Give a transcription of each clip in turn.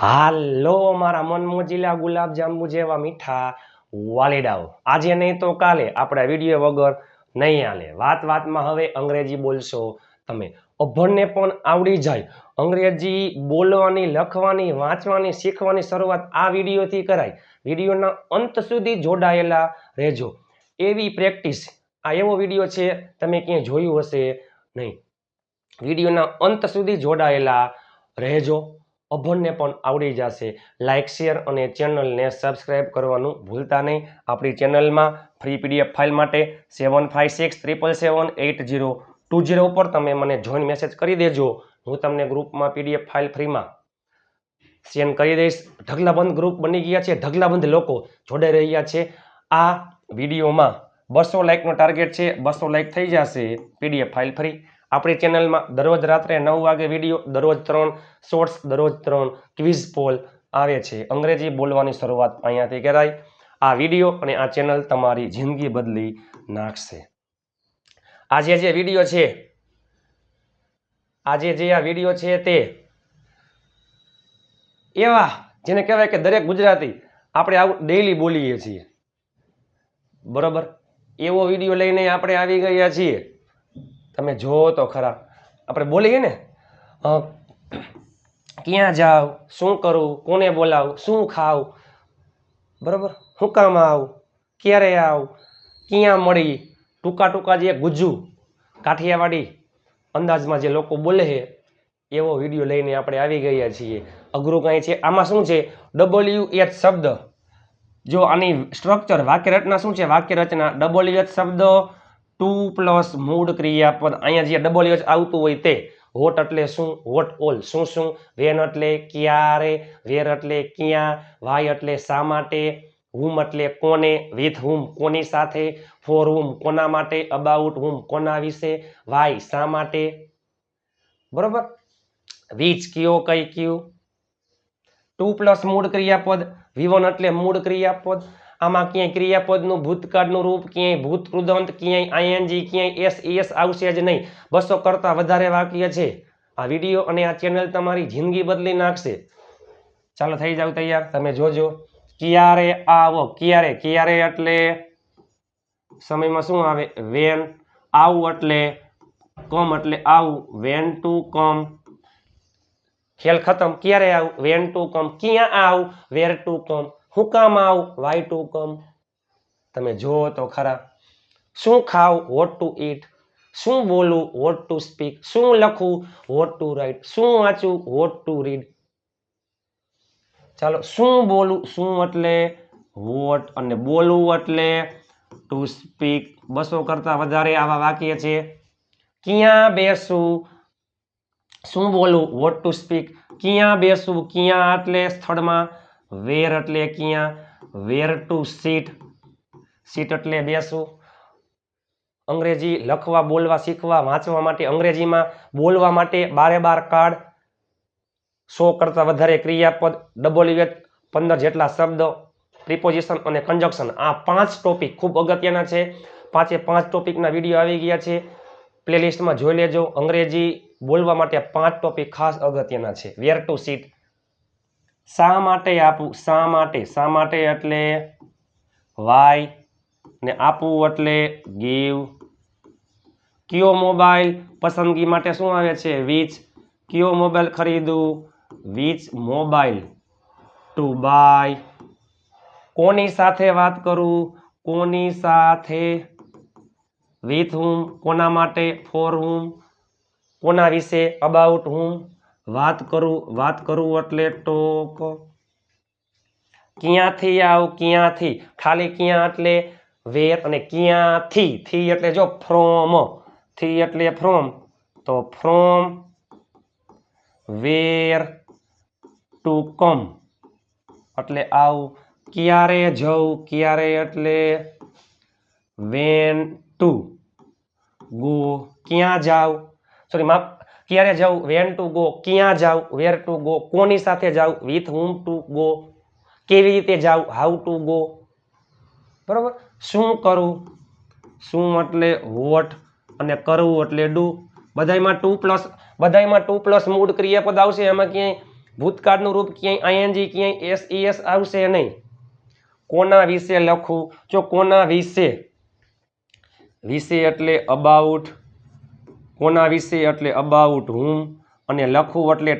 હાલો, મારા મન મોજીલા ગુલાબ જાંબુ જેવા મીઠા વાલીડાઓ. આજે નહીં તો કાલે આપણા વીડિયો વગર નહીં હાલે. વાત વાતમાં હવે અંગ્રેજી બોલશો તમે. અભણને પણ આવડી જાય. અંગ્રેજી બોલવાની, લખવાની, વાંચવાની, શીખવાની શરૂઆત આ વિડીયોથી કરાય. વિડીયોના અંત સુધી જોડાયેલા રહેજો. એવી પ્રેક્ટિસ. આ એવો વીડિયો છે, તમે ક્યાંય જોયું હશે નહીં. વિડીયોના અંત સુધી જોડાયેલા રહેજો. અભણને પણ આવડી જશે. લાઇક શેર અને ચેનલને સબસ્ક્રાઇબ કરવાનું ભૂલતા નહીં. આપણી ચેનલમાં ફ્રી પીડીએફ ફાઇલ માટે seven five six triple seven eight zero two zero ઉપર તમે મને જોઈન મેસેજ કરી દેજો. હું તમને ગ્રુપમાં પીડીએફ ફાઇલ ફ્રીમાં સેન્ડ કરી દઈશ. ઢગલાબંધ ગ્રુપ બની ગયા છે. ઢગલાબંધ લોકો જોડાઈ રહ્યા છે. આ વિડીયોમાં બસો લાઇકનો ટાર્ગેટ છે. બસો લાઇક થઈ જશે. પીડીએફ ફાઇલ ફ્રી આપણી ચેનલમાં દરરોજ રાત્રે નવ વાગે વીડિયો, દરરોજ ત્રણ શોર્ટ્સ, દરરોજ ત્રણ ક્વિઝ પોલ આવે છે. અંગ્રેજી બોલવાની શરૂઆત અહીંયાથી કરાય. આ વીડિયો અને આ ચેનલ તમારી જિંદગી બદલી નાખશે. આજે જે વીડિયો છે, આજે જે આ વીડિયો છે તે એવા જેને કહેવાય કે દરેક ગુજરાતી આપણે આવું ડેઈલી બોલીએ છીએ. બરોબર? એવો વીડિયો લઈને આપણે આવી ગયા છીએ. તમે જુઓ તો ખરા. આપણે બોલીએ ને ક્યાં જાઉં શું કરું, કોને બોલાવું, શું ખાવ? બરાબર? હું કામ આવું? ક્યારે આવ? ક્યાં મળી? ટૂંકા ટૂંકા જે ગુજ્જુ, કાઠિયાવાડી અંદાજમાં જે લોકો બોલે છે, એવો વીડિયો લઈને આપણે આવી ગયા છીએ. અઘરું કાંઈ છે. આમાં શું છે? ડબલ્યુ એચ શબ્દ. જો આની સ્ટ્રક્ચર વાક્ય રચના શું છે? વાક્ય રચના ડબલ્યુ એચ શબ્દ ટુ પ્લસ મૂળ ક્રિયાપદ. અહીંયા જે ડબલ એચ આવતું હોય તે વોટ એટલે શું? What all. શું શું? વેન એટલે ક્યારે? વેર એટલે ક્યાં? વાય એટલે શા માટે? હુમ એટલે કોને? વિથ હુમ કોની સાથે? ફોર હુમ કોના માટે? અબાઉટ હુમ કોના વિશે? વાય શા માટે? બરોબર? વીચ કયો, કઈ કયું? ટુ પ્લસ મૂળ ક્રિયાપદ. વિવન એટલે મૂળ ક્રિયાપદ. આમાં ક્યાંય ક્રિયાપદનું, ભૂતકાળનું રૂપ ક્યાંય, ભૂત કૃદંત ક્યાંય આઈએનજી ક્યાંય, એસ એસ આવશે જ નહીં. બસો કરતાં વધારે વાક્ય છે. આ વીડિયો અને આ ચેનલ તમારી જિંદગી બદલી નાખશે. ચાલો, થઈ જાવ તૈયાર. તમે જોજો. ક્યારે આવો? ક્યારે? ક્યારે એટલે? સમયમાં શું આવે? વેન આવું એટલે? કોમ એટલે આવું. વેન ટુ કોમ ખેલ ખતમ. ક્યારે આવું? વેન ટુ કોમ ક્યાં આવું? વેર ટુ કમ હું કામ આવું વાય ટુ કમ તમે જુઓ તો ખરા. શું ખાવ વોટ ટુ ઈટ શું બોલવું વોટ ટુ સ્પીક શું લખવું વોટ ટુ રાઇટ શું વાંચવું વોટ ટુ રીડ ચાલો, શું બોલું, શું એટલે? વોટ અને બોલવું એટલે ટુ સ્પીક બસો કરતાં વધારે આવા વાક્ય છે. ક્યાં બેસું? શું બોલવું વોટ ટુ સ્પીક ક્યાં બેસવું ક્યાં એટલે સ્થળમાં? વેર એટલે ક્યાં? વેર ટુ સીટ. સીટ એટલે બેસવું. અંગ્રેજી લખવા, બોલવા, શીખવા, વાંચવા માટે, અંગ્રેજીમાં બોલવા માટે બારે બાર કાર્ડ સો કરતાં વધારે ક્રિયાપદ ડબલ પંદર જેટલા શબ્દો પ્રિપોઝિશન અને કન્જક્શન આ પાંચ ટોપિક ખૂબ અગત્યના છે. પાંચે પાંચ ટોપિકના વીડિયો આવી ગયા છે. પ્લેલિસ્ટમાં જોઈ લેજો. અંગ્રેજી બોલવા માટે પાંચ ટોપિક ખાસ અગત્યના છે. Where to sit. શા માટે આપવું શા માટે? શા માટે એટલે વાય ને આપવું એટલે ગીવ. કયો મોબાઈલ પસંદગી માટે શું આવે છે? વીચ કયો મોબાઈલ ખરીદવું? Which mobile. To buy. કોની સાથે વાત કરું? કોની સાથે વિથ હું? કોના માટે? ફોર હું? કોના વિશે? અબાઉટ હુમ વાત કરું વાત કરું એટલે ટોક. ક્યાંથી આવ, ક્યાંથી? ખાલી ક્યાં એટલે વેર અને ક્યાંથી? થી એટલે જો ફ્રોમ. થી એટલે ફ્રોમ. તો ફ્રોમ વેર ટુ કમ. એટલે આવું ક્યારે જવું, ક્યારે એટલે વેન ટુ. ગો, ક્યાં જાવ સોરી માફ ક્યારે જાઉં? વેન ટુ ગો ક્યાં જાવ વેર ટુ ગો કોની સાથે જાવ વિથ હુમ ટુ ગો કેવી રીતે જાવ હાઉ ટુ ગો બરાબર? શું કરું? શું એટલે વોટ અને કરવું એટલે ડુ બધાયમાં ટુ પ્લસ બધાયમાં ટુ પ્લસ મૂળ ક્રિયાપદ આવશે? એમાં ક્યાંય ભૂતકાળનું રૂપ ક્યાંય? આઈએનજી ક્યાંય? એસ એસ આવશે નહીં. કોના વિશે લખું? જો કોના વિશે? વિશે એટલે અબાઉટ કોના વિશે એટલે અબાઉટ હુમ અને લખવું એટલે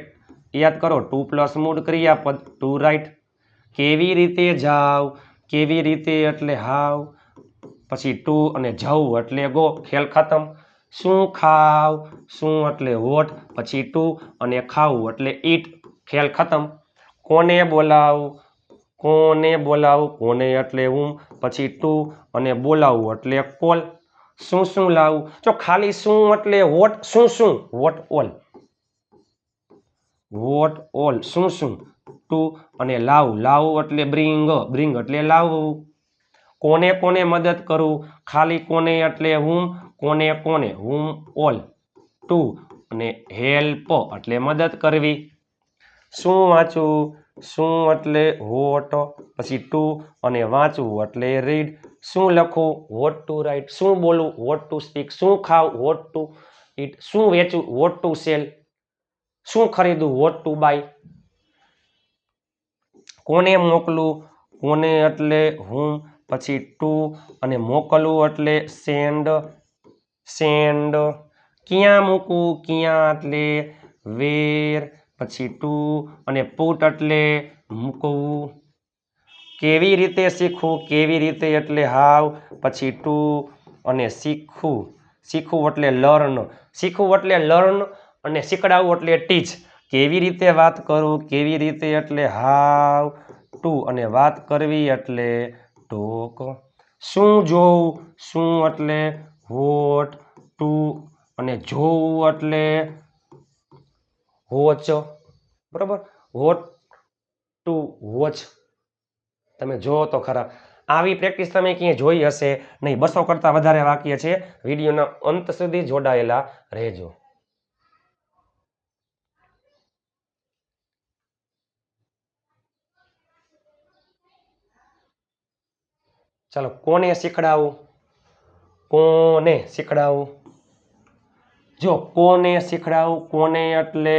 યાદ કરો ટુ પ્લસ મૂળ ક્રિયાપદ ટુ રાઇટ કેવી રીતે જાવ, કેવી રીતે એટલે હાવ. પછી ટુ અને જવું એટલે ગો ખેલ ખતમ. શું ખાવ, શું એટલે વોટ પછી ટુ અને ખાવું એટલે ઈટ ખેલ ખતમ. કોને બોલાવું કોને બોલાવું, કોને એટલે હું પછી ટુ અને બોલાવું એટલે કોલ શું શું લાવું? જો ખાલી શું એટલે વોટ શું શું? વોટ ઓલ વોટ ઓલ શું શું? ટુ અને લાવ. લાવ એટલે બ્રિંગ બ્રિંગ એટલે લાવવું કોને કોને મદદ કરું? ખાલી કોને એટલે હું? કોને કોને? હું ઓલ ટુ અને હેલ્પ એટલે મદદ કરવી. શું વાંચવું શું એટલે વોટ પછી ટુ અને વાંચવું એટલે રીડ શું લખવું વોટ ટુ રાઇટ શું બોલવું વોટ ટુ સ્પીક શું ખાવ વોટ ટુ ઇટ શું વેચવું વોટ ટુ સેલ શું ખરીદવું વોટ ટુ બાય કોને મોકલું, કોને એટલે હું, પછી ટુ અને મોકલવું એટલે સેન્ડ સેન્ડ ક્યાં મૂકવું ક્યાં એટલે વેર પછી ટુ અને પુટ એટલે મૂકવું. કેવી રીતે શીખવું, કેવી રીતે એટલે હાવ, પછી ટુ અને શીખવું. શીખવું એટલે લર્ન. શીખવું એટલે લર્ન અને શીખડાવવું એટલે ટીચ. કેવી રીતે વાત કરું, કેવી રીતે એટલે હાવ, ટુ અને વાત કરવી એટલે ટોક. શું જોવું શું એટલે વોટ, ટુ અને જોવું એટલે વોચ. બરાબર? What, to, watch. તમે જુઓ તો ખરા. આવી પ્રેક્ટિસ તમે ક્યાંય જોઈ હશે નહીં. બસો કરતાં વધારે વાક્ય છે. વિડીયોના અંત સુધી જોડાયેલા રહેજો. ચાલો, કોને શીખડાવું? કોને શીખડાવું? જો, કોને શીખડાવું? કોને એટલે?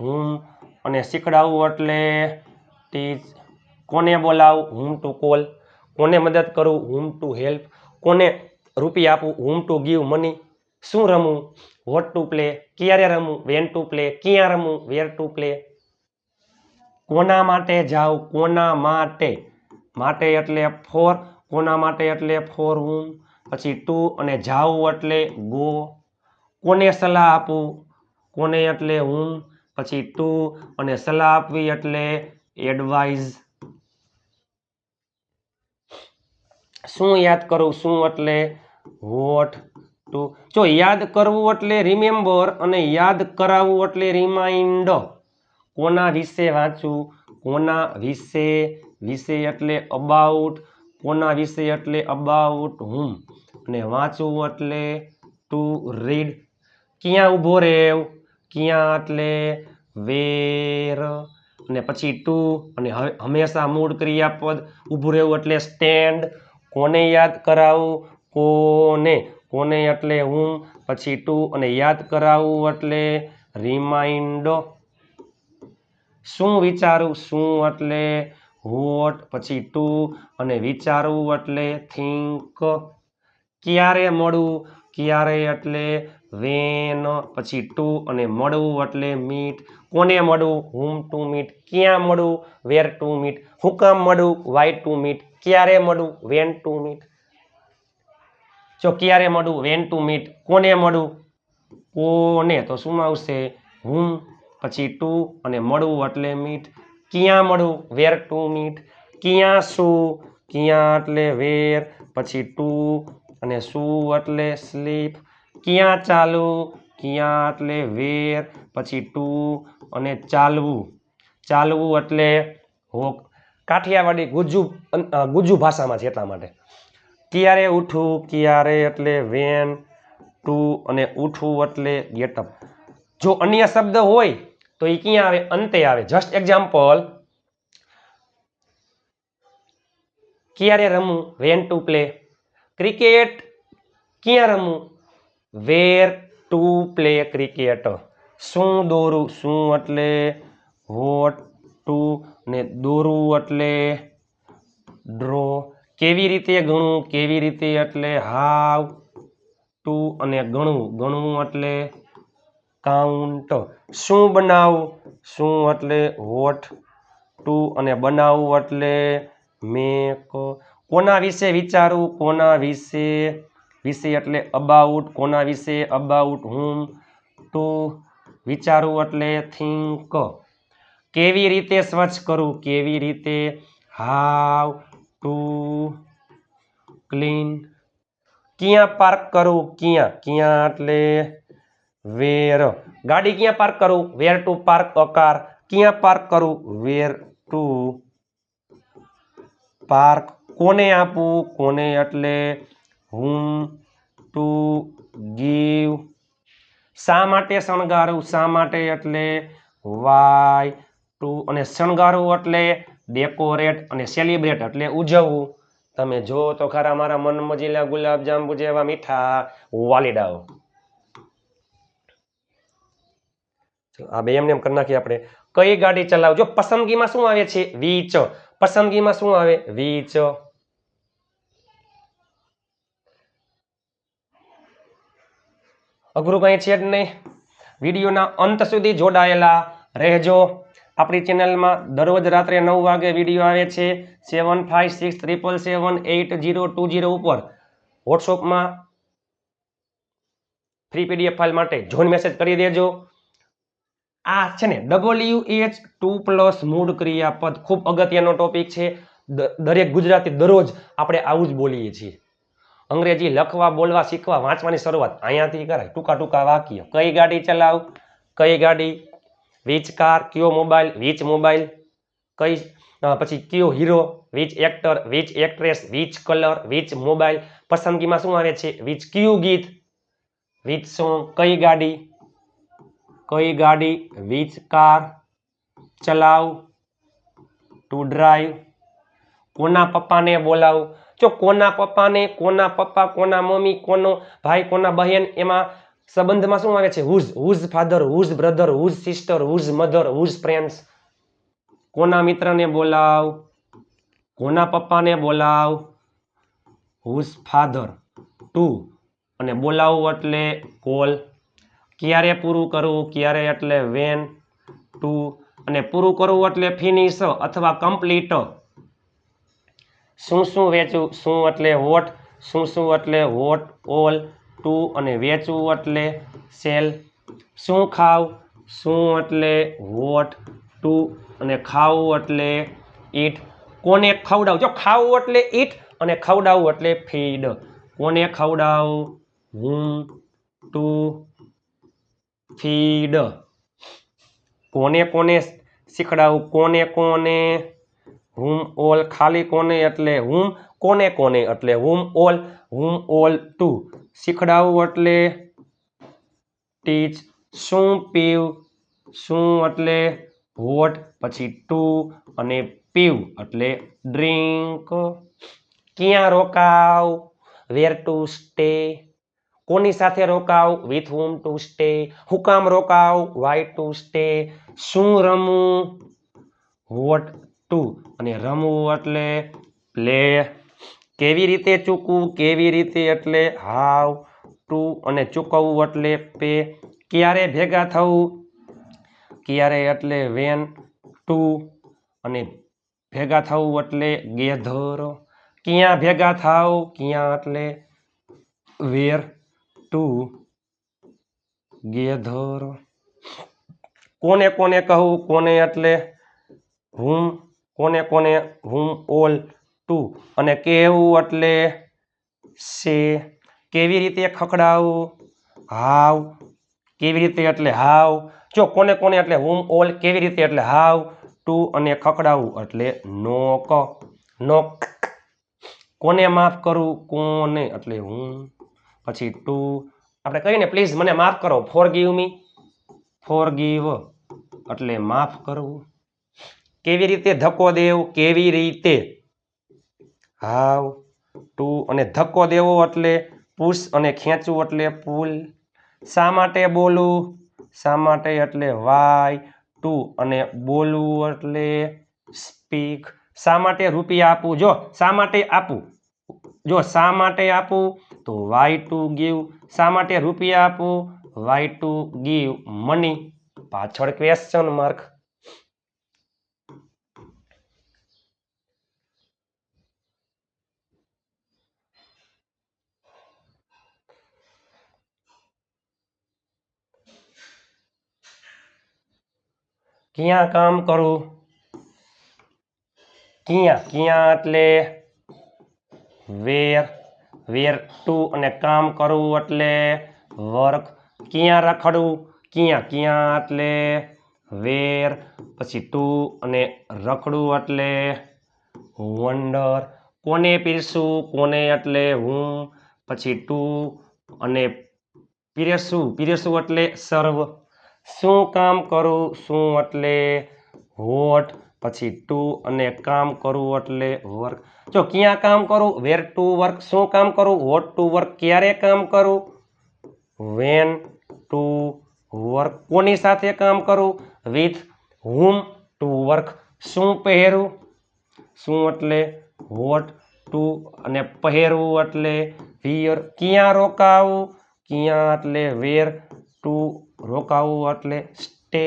હું. અને શીખડાવું એટલે ટીચ કોને બોલાવું? હુમ ટુ કોલ કોને મદદ કરું? હુમ ટુ હેલ્પ કોને રૂપિયા આપું? હુમ ટુ ગીવ મની શું રમવું વોટ ટુ પ્લે ક્યારે રમવું વેન ટુ પ્લે ક્યાં રમવું વેર ટુ પ્લે કોના માટે જાઉં? કોના માટે? માટે એટલે ફોર કોના માટે એટલે ફોર હું? પછી ટુ અને જાવું એટલે ગો કોને સલાહ આપું? કોને એટલે હું? પછી ટુ અને સલાહ આપવી એટલે એડવાઇઝ શું યાદ કરવું શું એટલે? What to. જો યાદ કરવું એટલે રિમેમ્બર અને યાદ કરાવવું એટલે રિમાઇન્ડ કોના વિશે વાંચવું કોના વિશે? વિશે એટલે અબાઉટ. કોના વિશે એટલે અબાઉટ હુમ? અને વાંચવું એટલે ટુ રીડ. ક્યાં ઊભો રહેવ? ક્યાં એટલે વેર? અને પછી ટુ. અને હંમેશા મૂળ ક્રિયાપદ ઊભું રહેવું એટલે સ્ટેન્ડ. કોને યાદ કરાવવું કોને? કોને એટલે હું? પછી ટુ અને યાદ કરાવવું એટલે રિમાઇન્ડો. શું વિચારું? શું એટલે વોટ? પછી ટુ અને વિચારવું એટલે થિંક. ક્યારે મળવું ક્યારે એટલે વેન, પછી ટુ અને મળવું એટલે મીટ. કોને મળવું? હુમ ટુ મીટ ક્યાં મળવું વેર ટુ મીટ. હું કામ મળવું વાય ટુ મીટ. ક્યારે મળવું વેન ટુ મીટ. જો ક્યારે મળવું વેન ટુ મીટ. કોને મળવું કોને? તો શું આવશે? હું, પછી ટુ અને મળવું એટલે મીટ. ક્યાં મળવું વેર ટુ મીટ. ક્યાં શું? ક્યાં એટલે વેર, પછી ટુ અને શું એટલે સ્લીપ. ક્યાં ચાલવું, ક્યાં એટલે વેર, પછી ટુ અને ચાલવું. ચાલવું એટલે હોક કાઠિયાવાડી ગુજુ ગુજુ ભાષામાં છે એટલા માટે. ક્યારે ઉઠવું ક્યારે એટલે વેન, ટુ અને ઉઠવું એટલે ગેટઅપ. જો અન્ય શબ્દ હોય, તો એ ક્યાં આવે? અંતે આવે. જસ્ટ એક્ઝામ્પલ ક્યારે રમવું વેન ટુ પ્લે. ક્રિકેટ ક્યાં રમવું વેર ટુ પ્લે ક્રિકેટ. શું દોરું? શું એટલે? વોટ ટુ ને દોરું એટલે? ડ્રો. કેવી રીતે ગણવું કેવી રીતે એટલે? હાવ ટુ અને ગણવું ગણવું એટલે કાઉન્ટ. શું બનાવવું શું એટલે? વોટ ટુ અને બનાવવું એટલે? મેક કોના વિશે વિચારવું કોના વિશે વિશે એટલે અબાઉટ કોના વિશે? અબાઉટ હુમ ટુ વિચારવું એટલે થિંક કેવી રીતે સ્વચ્છ કરવું કેવી રીતે? હાવ ટુ ક્લીન ક્યાં પાર્ક કરવું ક્યાં? ક્યાં એટલે વેર ગાડી ક્યાં પાર્ક કરવું where to park a car ક્યાં પાર્ક કરવું વેર ટુ પાર્ક કોને આપવું કોને એટલે હુમ ટુ ગીવ શા માટે શણગારવું શા માટે એટલે વાય ટુ અને શણગારવું એટલે ડેકોરેટ અને સેલિબ્રેટ એટલે ઉજવવું. તમે જો તો ખરા મારા મન મજીલા ગુલાબજાંબુ જેવા મીઠા વાલીડાઓ. આ બે એમને એમ કરી નાખીએ આપણે. કઈ ગાડી ચલાવજો? પસંદગીમાં શું આવે છે? વીચ પસંદગીમાં શું આવે? વીચ અઘરું કંઈ છે જ નહીં. વિડીયોના અંત સુધી જોડાયેલા રહેજો. આપણી ચેનલમાં દરરોજ રાત્રે નવ વાગે વીડિયો આવે છે seven five six triple seven eight zero two zero ઉપર. વોટ્સઅપમાં ફ્રી પીડીએફ ફાઇલ માટે જોઈન મેસેજ કરી દેજો. આ છે ને ડબલ્યુ એચ ટુ પ્લસ મૂળ ક્રિયાપદ ખૂબ અગત્યનો ટોપિક છે. દરેક ગુજરાતી દરરોજ આપણે આવું જ બોલીએ છીએ. અંગ્રેજી લખવા, બોલવા, શીખવા, વાંચવાની શરૂઆત અહીંયાથી કરાય. ટૂંકા ટૂંકા વાક્ય. કઈ ગાડી ચલાવ? કઈ ગાડી? વિચ કાર, કયો મોબાઈલ? Which mobile. કઈ પછી કયો hero? Which actor which actress which colour which mobile. પસંદગીમાં શું આવે છે? વીચ કયું ગીત? Which song. કઈ ગાડી? કઈ ગાડી? Which car. ચલાવ. ટુ ડ્રાઈવ કોના પપ્પાને બોલાવ? જો કોના પપ્પાને, કોના પપ્પા, કોના મમ્મી, કોનો ભાઈ, કોના બહેન, એમાં સંબંધમાં શું આવે છે? Whose whose father whose brother whose sister whose mother whose friends કોના મિત્રને બોલાવ? કોના પપ્પાને બોલાવ? હુઝ ફાધર ટુ અને બોલાવવું એટલે કોલ ક્યારે પૂરું કરવું, ક્યારે એટલે વેન ટુ અને પૂરું કરવું એટલે ફિનિશ અથવા કમ્પ્લીટ શું શું વેચવું? શું એટલે વોટ? શું શું એટલે વોટ, ઓલ, ટુ અને વેચવું એટલે સેલ? શું ખાવ? શું એટલે વોટ, ટુ અને ખાવું એટલે ઈટ? કોને ખવડાવું? જો ખાવું એટલે ઈટ અને ખવડાવવું એટલે ફીડ. કોને ખવડાવું? હું, ટુ, ફીડ. કોને કોને શીખડાવું? કોને કોને હુમ ઓલ ખાલી કોને એટલે હુમ કોને કોને એટલે whom all whom all to. શીખડાવું એટલે ટીચ, શું પીવ, શું એટલે વોટ પછી ટુ અને પીવ એટલે ડ્રિંક. ક્યાં રોકાવ? Where to stay? કોની સાથે રોકાવ? With whom to stay? હુકામ રોકાવ? Why to stay? શું રમવું વોટ ટુ અને રમવું એટલે પ્લે. કેવી રીતે ચૂકવું, કેવી રીતે એટલે હાવ. ટુ અને ચૂકવવું એટલે પે. ક્યારે ભેગા થવું, ક્યારે એટલે વેન. ટુ અને ભેગા થવું એટલે ગેધર. ક્યાં ભેગા થાવ, ક્યાં એટલે વેર. Two gather. કોને કોને કહું, કોને એટલે હુમ કોને કોને હુમ ઓલ ટુ. અને કહેવું એટલે સે કેવી રીતે ખખડાવવું હાવ. કેવી રીતે એટલે હાવ? જો કોને કોને એટલે હુમ ઓલ કેવી રીતે એટલે હાવ? ટુ અને ખખડાવવું એટલે નોક. નોક. કોને માફ કરવું કોને એટલે હું? પછી ટુ. આપણે કહીએ ને પ્લીઝ મને માફ કરો. Forgive me. ફોર ગીવ એટલે માફ કરવું કેવી રીતે ધક્કો દેવો? કેવી રીતે? હાવ. ટુ અને ધક્કો દેવો એટલે પુશ અને ખેંચવું એટલે પુલ. શા માટે બોલવું શા માટે એટલે વાય? ટુ અને બોલવું એટલે સ્પીક. શા માટે રૂપિયા આપું? જો, શા માટે આપું? જો, શા માટે આપું? તો વાય ટુ ગીવ. શા માટે રૂપિયા આપું? Why to give. મની. પાછળ ક્વેશ્ચન માર્ક ક્યાં કામ કરું? ક્યાં? ક્યાં એટલે? વેર. વેર ટુ અને કામ કરવું એટલે વર્ક. ક્યાં રખડવું ક્યાં? ક્યાં એટલે? વેર. પછી ટુ અને રખડવું એટલે વંડર. કોને પીરશું કોને એટલે હું? પછી ટુ અને પીરસું. પીરસું એટલે સર્વ. શું કામ કરું, શું એટલે વોટ, પછી ટુ અને કામ કરવું એટલે વર્ક. જો ક્યાં કામ કરું, વેર ટુ વર્ક, શું કામ કરું, વોટ ટુ વર્ક, ક્યારે કામ કરું? વેન ટુ વર્ક, કોની સાથે કામ કરું? With whom to work. શું પહેરું? શું એટલે વોટ ટુ અને પહેરવું એટલે વિયર ક્યાં રોકાવું? ક્યાં એટલે વેર ટુ રોકાવું એટલે સ્ટે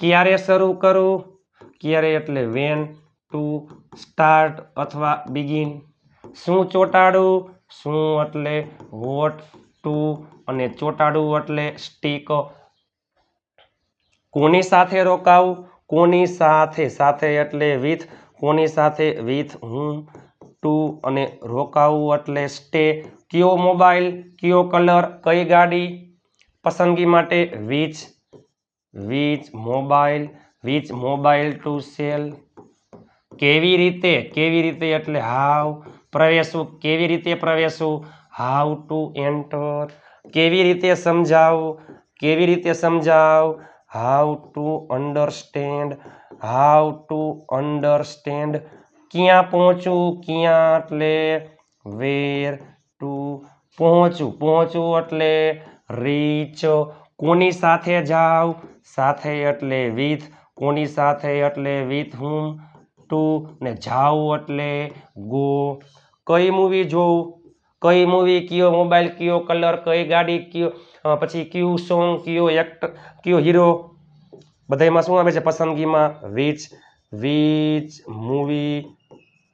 ક્યારે શરૂ કરવું ક્યારે એટલે વેન ટુ સ્ટાર્ટ અથવા બિગિન શું ચોંટાડવું શું એટલે વોટ ટુ અને ચોંટાડવું એટલે સ્ટીક કોની સાથે રોકાવું? કોની સાથે? સાથે એટલે વિથ કોની સાથે? વિથ હું ટુ અને રોકાવું એટલે સ્ટે કયો મોબાઈલ કયો કલર કઈ ગાડી? પસંદગી માટે which which mobile which mobile to sell. કેવી રીતે કેવી રીતે એટલે હાવ પ્રવેશવું, કેવી રીતે પ્રવેશવું? How to enter. કેવી રીતે સમજાવવું કેવી રીતે સમજાવ? How to understand. How to understand. ક્યાં પહોંચવું ક્યાં એટલે વેર ટુ પહોંચવું પહોંચવું એટલે રીચ. કોની સાથે જાવ સાથે એટલે વિથ. કોની સાથે એટલે વિથ હું? ટુ. ને જાઉં એટલે ગો. કઈ મૂવી જોઉં? કઈ મૂવી? કયો મોબાઈલ? કયો કલર? કઈ ગાડી? કયો પછી કયું સોંગ? કયો એક્ટ, કયો હીરો? બધામાં શું આવે છે પસંદગીમાં? Which which movie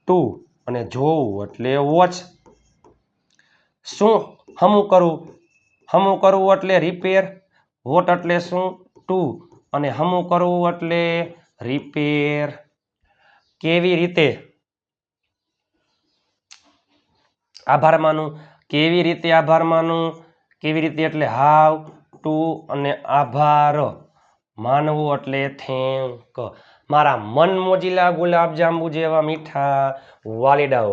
to. અને જોવું એટલે વોચ. શું? હમું કરવું હમું કરવું એટલે રિપેર વોટ એટલે શું? ટુ અને હમું કરવું એટલે રિપેર કેવી રીતે? આભાર માનું. કેવી રીતે આભાર માનું? કેવી રીતે એટલે હાવ? ટુ અને આભાર. માનવું એટલે થેન્ક મારા મન મોજીલા ગુલાબ જાંબુ જેવા મીઠા વાલીડાઓ.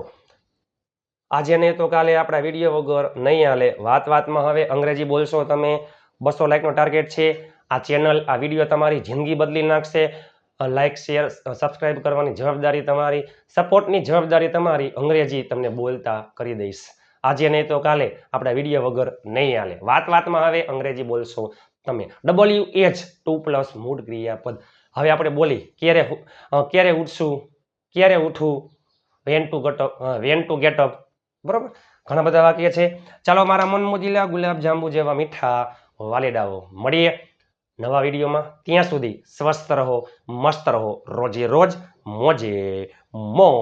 આજે નહીં તો કાલે આપણા વીડિયો વગર નહીં હાલે. વાત વાતમાં હવે અંગ્રેજી બોલશો તમે. બસો લાઈકનો ટાર્ગેટ છે. આ ચેનલ આ વીડિયો તમારી જિંદગી બદલી નાખશે. લાઇક શેર સબસ્ક્રાઈબ કરવાની જવાબદારી તમારી. સપોર્ટની જવાબદારી તમારી. અંગ્રેજી તમને બોલતા કરી દઈશ. આજે નહીં તો કાલે આપણા વીડિયો વગર નહીં હાલે. વાત વાતમાં હવે અંગ્રેજી બોલશો તમે. ડબલ્યુ એચ ટુ પ્લસ મૂળ ક્રિયાપદ. હવે આપણે બોલી, ક્યારે ક્યારે ઉઠશું? ક્યારે ઉઠવું when to get up when to get up બરોબર? ઘણા બધા વાક્ય છે. ચાલો મારા મન મોજીલા ગુલાબ જાંબુ જેવા મીઠા વાલેડાઓ મળીએ નવા વિડીયોમાં. ત્યાં સુધી સ્વસ્થ રહો, મસ્ત રહો. રોજે રોજ મોજે મોજ